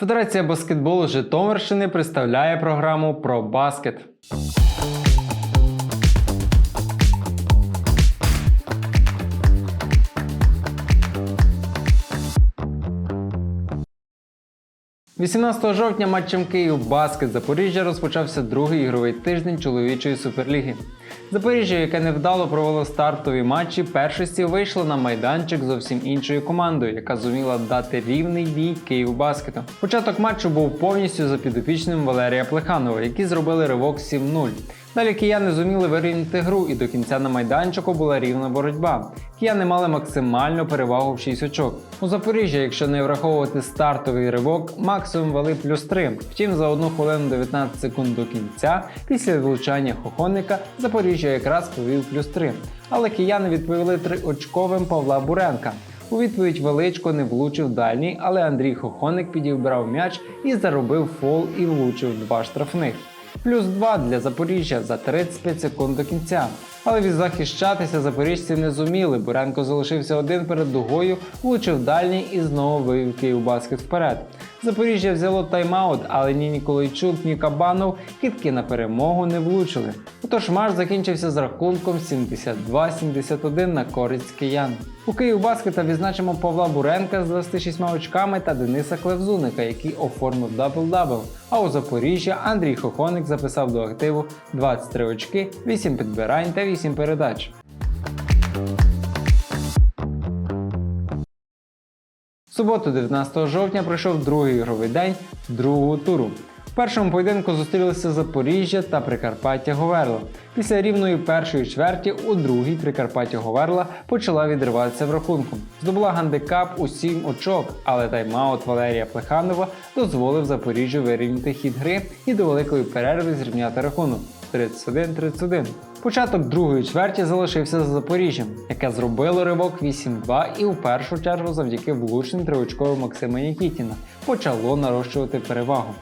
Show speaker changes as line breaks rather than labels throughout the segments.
Федерація баскетболу Житомирщини представляє програму про баскет. – 18 жовтня матчем Київ Баскет Запоріжжя розпочався другий ігровий тиждень чоловічої суперліги. Запоріжжя, яке невдало провело стартові матчі, першості вийшло на майданчик зовсім іншою командою, яка зуміла дати рівний бій Київ Баскету. Початок матчу був повністю за підопічним Валерія Плеханова, які зробили ривок 7-0. Далі кияни зуміли вирівняти гру, і до кінця на майданчику була рівна боротьба. Кияни мали максимальну перевагу в 6 очок. У Запоріжжя, якщо не враховувати стартовий ривок, максимум вели плюс 3. Втім, за 1 хвилину 19 секунд до кінця, після влучання Хохонника, Запоріжжя якраз повів плюс 3. Але кияни відповіли триочковим Павла Буренка. У відповідь величко не влучив дальній, але Андрій Хохоник підібрав м'яч і заробив фол і влучив два штрафних. Плюс 2 для Запоріжжя за 35 секунд до кінця. Але відзахищатися запоріжці не зуміли. Буренко залишився один перед дугою, влучив дальній і знову вивів Київбаскет вперед. Запоріжжя взяло тайм-аут, але ні Ніколайчук, ні Кабанов китки на перемогу не влучили. Отож матч закінчився з рахунком 72-71 на користь киян. У Київбаскета відзначимо Павла Буренка з 26 очками та Дениса Клевзуника, який оформив дабл-дабл. А у Запоріжжя Андрій Хохоник записав до активу 23 очки, 8 підбирань та 8 передач. Суботу, 19 жовтня, пройшов другий ігровий день другого туру. В першому поєдинку зустрілися Запоріжжя та Прикарпаття Говерла. Після рівної першої чверті у другій Прикарпаття Говерла почала відриватися в рахунку. Здобула гандикап у 7 очок, але тайм-аут Валерія Плеханова дозволив Запоріжжю вирівняти хід гри і до великої перерви зрівняти рахунок 31-31. Початок другої чверті залишився за Запоріжжям, яке зробило ривок 8-2 і в першу чергу завдяки влучним триочковим Максима Нікітіна почало нарощувати перевагу.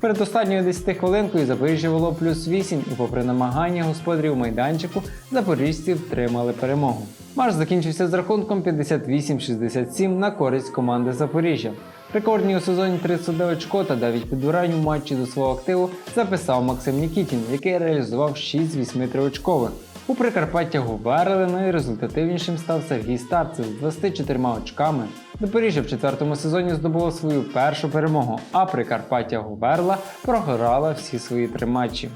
Перед останньою 10 хвилинкою Запоріжжя вело плюс 8 і попри намагання господарів майданчику запоріжці втримали перемогу. Матч закінчився з рахунком 58-67 на користь команди Запоріжжя. Рекордні у сезоні 31 очко та 9 підбирань у матчі до свого активу записав Максим Нікітін, який реалізував 6 з 8 триочкових. У Прикарпаття Губерли найрезультативнішим став Сергій Старцев з 24 очками. Запоріжжя в четвертому сезоні здобуло свою першу перемогу, а Прикарпаття Губерла програла всі свої три матчі.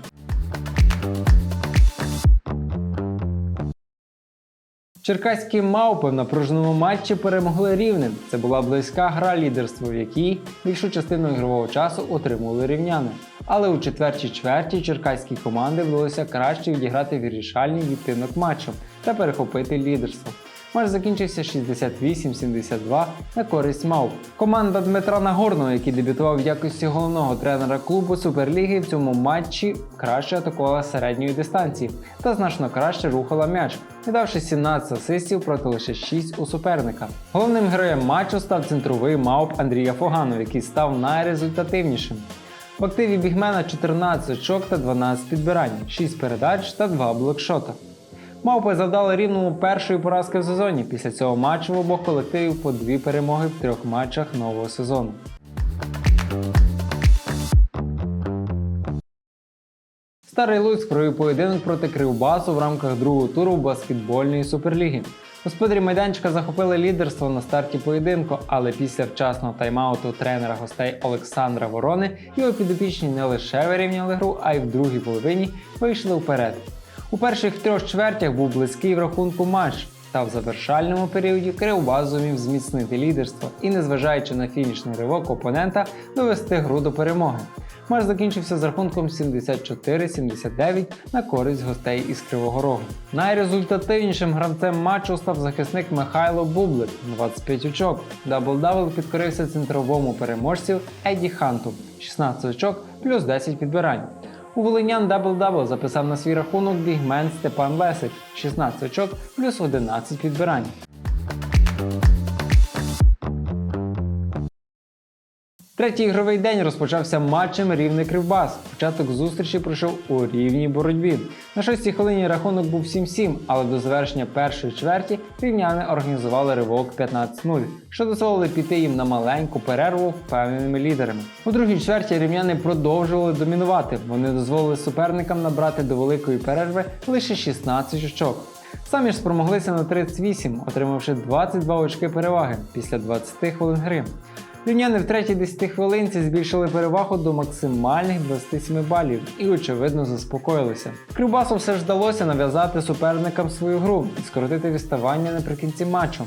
Черкаські мавпи в напруженому матчі перемогли рівним. Це була близька гра лідерству, в якій більшу частину ігрового часу отримували рівняни. Але у четвертій чверті черкаській команди вдалося краще відіграти вирішальний відтинок матчу та перехопити лідерство. Матч закінчився 68-72 на користь Мауп. Команда Дмитра Нагорного, який дебютував в якості головного тренера клубу Суперліги, в цьому матчі краще атакувала середньої дистанції та значно краще рухала м'яч, віддавши 17 асистів проти лише 6 у суперника. Головним героєм матчу став центровий мауп Андрія Фоганов, який став найрезультативнішим. В активі бігмена 14 очок та 12 підбирань, 6 передач та 2 блокшота. Мавпи завдали рівному першої поразки в сезоні. Після цього матчу в обох колективів по дві перемоги в трьох матчах нового сезону. Старий Луцьк провів поєдинок проти Кривбасу в рамках другого туру баскетбольної суперліги. Господарі майданчика захопили лідерство на старті поєдинку, але після вчасного тайм-ауту тренера гостей Олександра Ворони його підопічні не лише вирівняли гру, а й в другій половині вийшли вперед. У перших трьох чвертях був близький в рахунку матч, та в завершальному періоді Кривбас зумів зміцнити лідерство і, незважаючи на фінішний ривок опонента, довести гру до перемоги. Матч закінчився з рахунком 74-79 на користь гостей із Кривого Рогу. Найрезультативнішим гравцем матчу став захисник Михайло Бублик 25 очок. Дабл-дабл підкорився центровому переможцю Еді Ханту 16 очок плюс 10 підбирань. У Волинян дабл-дабл записав на свій рахунок бігмен Степан Лесик 16 очок плюс 11 підбирань. Третій ігровий день розпочався матчем рівне Кривбас. Початок зустрічі пройшов у рівній боротьбі. На шостій хвилині рахунок був 7-7, але до завершення першої чверті рівняни організували ривок 15-0, що дозволили піти їм на маленьку перерву впевненими лідерами. У другій чверті рівняни продовжували домінувати. Вони дозволили суперникам набрати до великої перерви лише 16 очок. Самі ж спромоглися на 38, отримавши 22 очки переваги після 20 хвилин гри. Рівняни в третій 10 хвилинці збільшили перевагу до максимальних 27 балів і, очевидно, заспокоїлися. Крюбасу все ж вдалося нав'язати суперникам свою гру і скоротити відставання наприкінці матчу.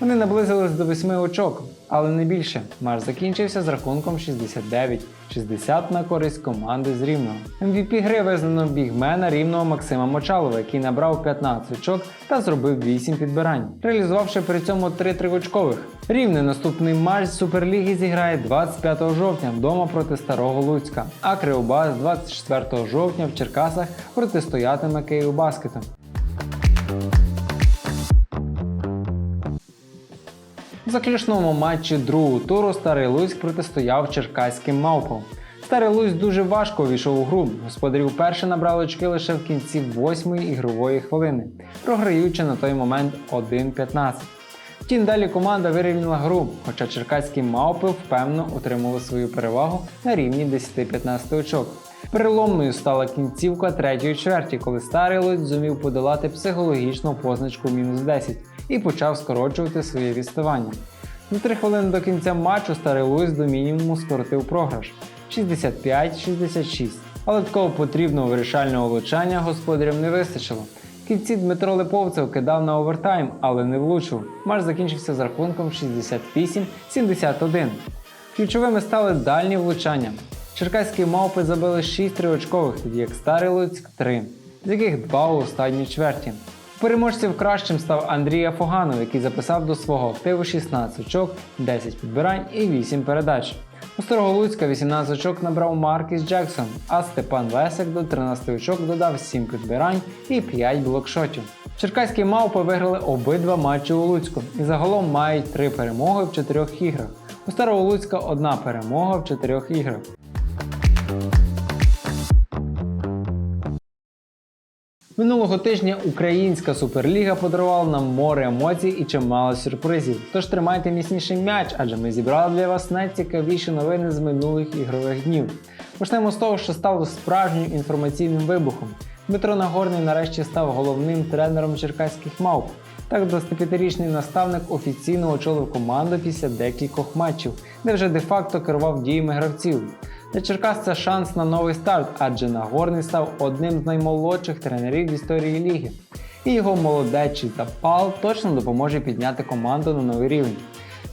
Вони наблизились до 8 очок, але не більше. Матч закінчився з рахунком 69-60 на користь команди з Рівного. МВП гри визнано бігмена рівного Максима Мочалова, який набрав 15 очок та зробив 8 підбирань, реалізувавши при цьому 3 тривочкових. Рівне наступний матч Суперліги зіграє 25 жовтня вдома проти Старого Луцька, а Кривбас 24 жовтня в Черкасах протистоятиме Київбаскету. В заключному матчі другого туру Старий Луцьк протистояв черкаським мавпам. Старий Луцьк дуже важко увійшов у гру. Господарі вперше набрали очки лише в кінці восьмої ігрової хвилини, програючи на той момент 1-15. Втім, далі команда вирівняла гру, хоча черкаські мавпи впевнено отримали свою перевагу на рівні 10-15 очок. Переломною стала кінцівка третьої чверті, коли старий Луцьк зумів подолати психологічну позначку мінус 10 і почав скорочувати своє відставання. За три хвилини до кінця матчу старий Луїс до мінімуму скоротив програш 65-66. Але такого потрібного вирішального влучання господарям не вистачило. В кінці Дмитро Липовцев кидав на овертайм, але не влучив. Матч закінчився з рахунком 68-71. Ключовими стали дальні влучання. Черкаські мавпи забили 6 триочкових, тоді як Старий Луцьк 3, з яких 2 у останній чверті. Переможцем кращим став Андрій Афоганов, який записав до свого активу 16 очок, 10 підбирань і 8 передач. У Старого Луцька 18 очок набрав Маркіс Джексон, а Степан Лесик до 13 очок додав 7 підбирань і 5 блокшотів. Черкаські мавпи виграли обидва матчі у Луцьку і загалом мають 3 перемоги в 4 іграх. У Старого Луцька одна перемога в 4 іграх. Минулого тижня Українська суперліга подарувала нам море емоцій і чимало сюрпризів. Тож тримайте міцніший м'яч, адже ми зібрали для вас найцікавіші новини з минулих ігрових днів. Почнемо з того, що стало справжнім інформаційним вибухом. Дмитро Нагорний нарешті став головним тренером черкаських мавп. Так, 25-річний наставник офіційно очолив команду після декількох матчів, де вже де-факто керував діями гравців. Для Черкас це шанс на новий старт, адже Нагорний став одним з наймолодших тренерів в історії ліги. І його молодечий запал точно допоможе підняти команду на новий рівень.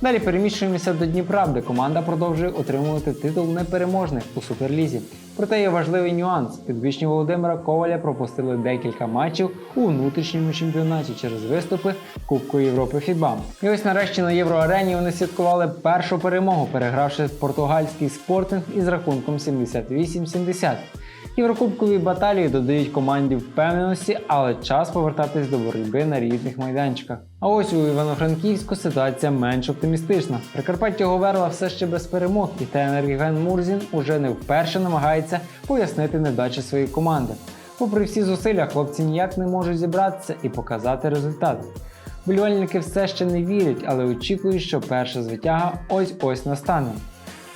Далі переміщуємося до Дніпра, де команда продовжує отримувати титул непереможних у Суперлізі. Проте є важливий нюанс: Підвищення Володимира Коваля пропустили декілька матчів у внутрішньому чемпіонаті через виступи Кубку Європи Фіба. І ось нарешті на Євроарені вони святкували першу перемогу, перегравши португальський спортинг із рахунком 78-70. Єврокубкові баталії додають команді впевненості, але час повертатись до боротьби на різних майданчиках. А ось у Івано-Франківську ситуація менш оптимістична. Прикарпаття Говерла все ще без перемог, і тренер Євген Мурзін уже не вперше намагається пояснити недачі своєї команди. Попри всі зусилля, хлопці ніяк не можуть зібратися і показати результат. Болівальники все ще не вірять, але очікують, що перша звитяга ось-ось настане.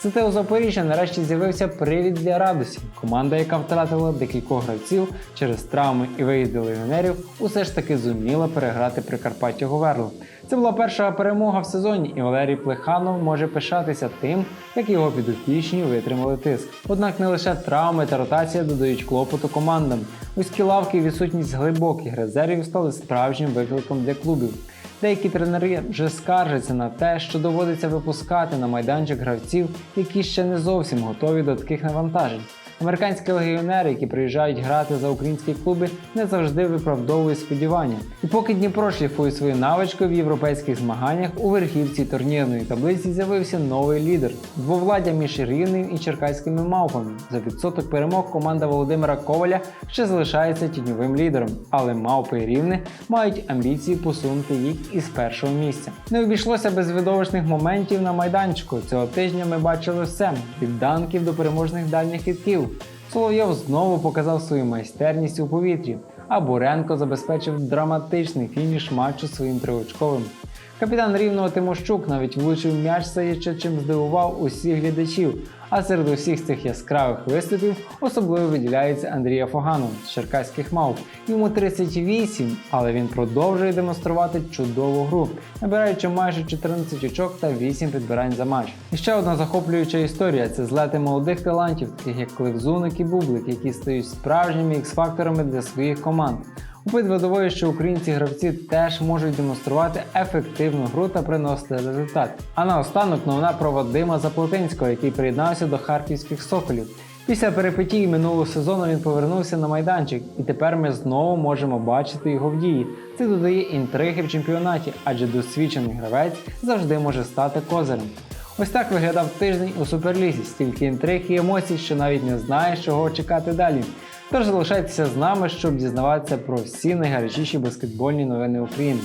Зате у Запоріжжя нарешті з'явився привід для радості. Команда, яка втратила декількох гравців через травми і виїзди легіонерів, усе ж таки зуміла переграти Прикарпаття Говерло. Це була перша перемога в сезоні, і Валерій Плеханов може пишатися тим, як його підопічні витримали тиск. Однак не лише травми та ротація додають клопоту командам. Вузькі лавки і відсутність глибоких резервів стали справжнім викликом для клубів. Деякі тренери вже скаржаться на те, що доводиться випускати на майданчик гравців, які ще не зовсім готові до таких навантажень. Американські легіонери, які приїжджають грати за українські клуби, не завжди виправдовують сподівання. І поки Дніпро шліфує свою навичку в європейських змаганнях, у верхівці турнірної таблиці з'явився новий лідер двовладдя між Рівнем і черкаськими мавпами. За відсоток перемог команда Володимира Коваля ще залишається тіньовим лідером, але мавпи і рівне мають амбіції посунути їх із першого місця. Не обійшлося без видовищних моментів на майданчику. Цього тижня ми бачили все від данків до переможних дальніх хитків. Соловйов знову показав свою майстерність у повітрі, а Буренко забезпечив драматичний фініш матчу своїм триочковим. Капітан рівного Тимощук навіть влучив м'яч саючи, чим здивував усіх глядачів. А серед усіх цих яскравих виступів особливо виділяється Андрій Афоганов з черкаських мавп. Йому 38, але він продовжує демонструвати чудову гру, набираючи майже 14 очок та 8 підбирань за матч. І ще одна захоплююча історія це злети молодих талантів, таких як Кливзуник і Бублик, які стають справжніми ікс-факторами для своїх команд. Обидва доводять, що українці гравці теж можуть демонструвати ефективну гру та приносити результат. А наостанок новина про Вадима Заплотинського, який приєднався до харківських соколів. Після перипетій минулого сезону він повернувся на майданчик, і тепер ми знову можемо бачити його в дії. Це додає інтриги в чемпіонаті, адже досвідчений гравець завжди може стати козирем. Ось так виглядав тиждень у суперлізі, стільки інтриг і емоцій, що навіть не знаєш, чого чекати далі. Тож залишайтеся з нами, щоб дізнаватися про всі найгарячіші баскетбольні новини України.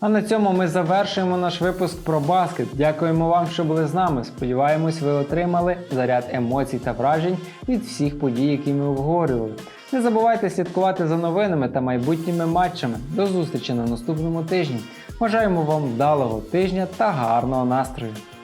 А на цьому ми завершуємо наш випуск про баскет. Дякуємо вам, що були з нами. Сподіваємось, ви отримали заряд емоцій та вражень від всіх подій, які ми обговорювали. Не забувайте слідкувати за новинами та майбутніми матчами. До зустрічі на наступному тижні. Бажаємо вам вдалого тижня та гарного настрою!